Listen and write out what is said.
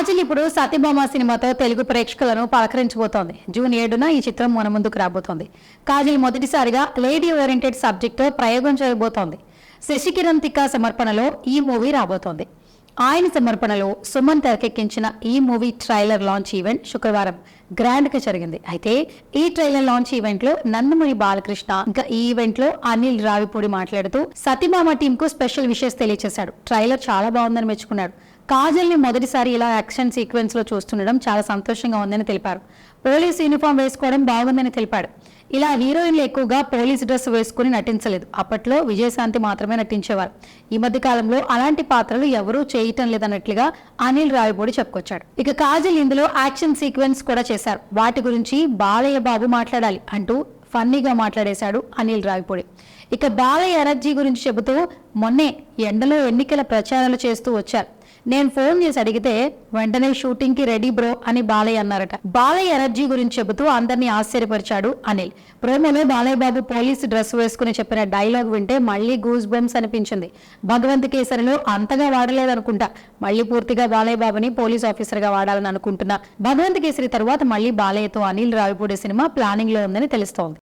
కాజల్ ఇప్పుడు సత్యభామ సినిమాతో తెలుగు ప్రేక్షకులను పలకరించబోతోంది. జూన్ ఏడున ఈ చిత్రం మన ముందుకు రాబోతోంది. కాజల్ మొదటిసారిగా లేడీ ఓరియంటెడ్ సబ్జెక్ట్ ప్రయోగం చేయబోతోంది. శశికిరణ్ తిక్క సమర్పణలో ఈ మూవీ రాబోతోంది. ఆయన సమర్పణలో సుమన్ తెరకెక్కించిన ఈ మూవీ ట్రైలర్ లాంచ్ ఈవెంట్ శుక్రవారం గ్రాండ్గా జరిగింది. అయితే ఈ ట్రైలర్ లాంచ్ ఈవెంట్లో నందమూరి బాలకృష్ణ ఇంకా ఈ ఈవెంట్లో అనిల్ రావిపూడి మాట్లాడుతూ సతీమామ టీం కు స్పెషల్ విషయస్ తెలియజేశాడు ట్రైలర్ చాలా బాగుందని మెచ్చుకున్నాడు. కాజల్ని మొదటిసారి ఇలా యాక్షన్ సీక్వెన్స్లో చూస్తుండడం చాలా సంతోషంగా ఉందని తెలిపారు. పోలీస్ యూనిఫామ్ వేసుకోవడం బాగుందని తెలిపాడు. ఇలా హీరోయిన్లు ఎక్కువగా పోలీస్ డ్రెస్ వేసుకుని నటించలేదు. అప్పట్లో విజయశాంతి మాత్రమే నటించేవారు. ఈ మధ్య కాలంలో అలాంటి పాత్రలు ఎవరూ చేయటం లేదన్నట్లుగా అనిల్ రావిపూడి చెప్పుకొచ్చాడు. ఇక కాజల్ ఇందులో యాక్షన్ సీక్వెన్స్ కూడా చేశారు. వాటి గురించి బాలయ్య బాబు మాట్లాడాలి అంటూ ఫన్నీగా మాట్లాడేశాడు అనిల్ రావిపూడి. ఇక బాలయ్య ఎనర్జీ గురించి చెబుతూ మొన్నే ఎండలో ఎన్నికల ప్రచారాలు చేస్తూ వచ్చారు నేను ఫోన్ చేసి అడిగితే వెంటనే షూటింగ్కి రెడీ బ్రో అని బాలయ్య అన్నారట. బాలయ్య ఎనర్జీ గురించి చెబుతూ అందరినీ ఆశ్చర్యపరిచాడు అనిల్. ప్రేమలో బాలయ్య బాబు పోలీసు డ్రెస్ వేసుకుని చెప్పిన డైలాగ్ వింటే మళ్ళీ గూస్ బెమ్స్ అనిపించింది. భగవంత్ కేసరిలో అంతగా వాడలేదనుకుంటా. మళ్ళీ పూర్తిగా బాలయ్య బాబుని పోలీస్ ఆఫీసర్గా వాడాలని అనుకుంటున్నా. భగవంత్ కేసరి తర్వాత మళ్ళీ బాలయ్యతో అనిల్ రావిపూడి సినిమా ప్లానింగ్లో ఉందని తెలుస్తోంది.